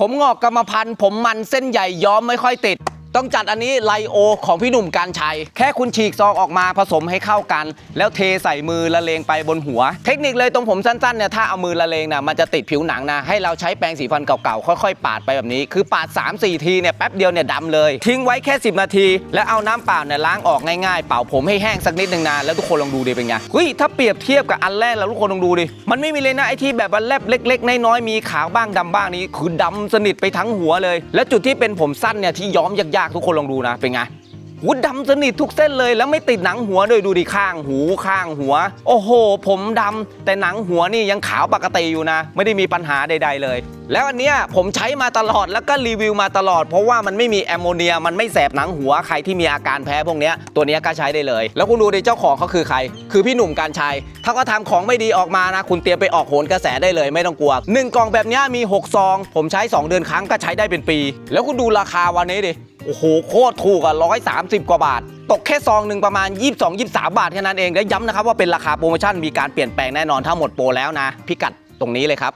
ผมงอกกรรมพันธุ์ผมมันเส้นใหญ่ย้อมไม่ค่อยติด ต้องจัดอันนี้ไลโอของพี่หนุ่มการชัย แค่คุณฉีกซองออกมาผสมให้เข้ากัน แล้วเทใส่มือละเลงไปบนหัว เทคนิคเลยตรงผมสั้นๆเนี่ยถ้าเอามือละเลงนะมันจะติดผิวหนังนะให้เราใช้แปรงสีฟันเก่าๆค่อยๆ ปาดไปแบบนี้ คือปาด 3-4 ทีเนี่ยแป๊บเดียวเนี่ยดำเลย ทิ้งไว้แค่ 10 นาที แล้วเอาน้ำเปล่าเนี่ยล้างออกง่ายๆ เป่าผมให้แห้งสักนิดหนึ่งนะแล้วทุกคนลองดูดิเป็นไงเฮ้ยถ้าเปรียบเทียบกับอันแรกแล้วทุกคนลองดูดิมันไม่มีเลยนะไอที่แบบว่าแลบเล็ก ๆ น้อยๆมีขาวบ้างดำบ้างนี้คือดำสนิทไปทั้งหัวเลย แล้วจุดที่เป็นผมสั้นเนี่ยที่ย้อมยากๆทุกคนลองดูนะเป็นไงหูดำสนิททุกเส้นเลยแล้วไม่ติดหนังหัวด้วยดูดิข้างหูข้างหัว โอ้โห ผมดำแต่หนังหัวนี่ยังขาวปกติอยู่นะ ไม่ได้มีปัญหาใด ๆ เลย แล้วอันเนี้ยผมใช้มาตลอดแล้วก็รีวิวมาตลอด เพราะว่ามันไม่มีแอมโมเนียมันไม่แสบหนังหัวใครที่มีอาการแพ้พวกเนี้ยตัวเนี้ยก็ใช้ได้เลย แล้วคุณดูดิเจ้าของเขาคือใคร คือพี่หนุ่มการชัยถ้าก็ทำของไม่ดีออกมานะ คุณเตรียมไปออกโหนกระแสได้เลย ไม่ต้องกลัวหนึ่งกล่องแบบเนี้ยมีหกซองผมใช้สองเดือนครั้งก็ใช้ได้เป็นปี แล้วคุณดูราคาวันนี้ดิ โอ้โหโคตรถูกอะร้อยสามสิบกว่าบาท ตกแค่ซองหนึ่งประมาณ 22 23 บาทแค่นั้นเองและย้ำนะครับว่าเป็นราคาโปรโมชั่นมีการเปลี่ยนแปลงแน่นอนถ้าหมดโปรแล้วนะ พิกัดตรงนี้เลยครับ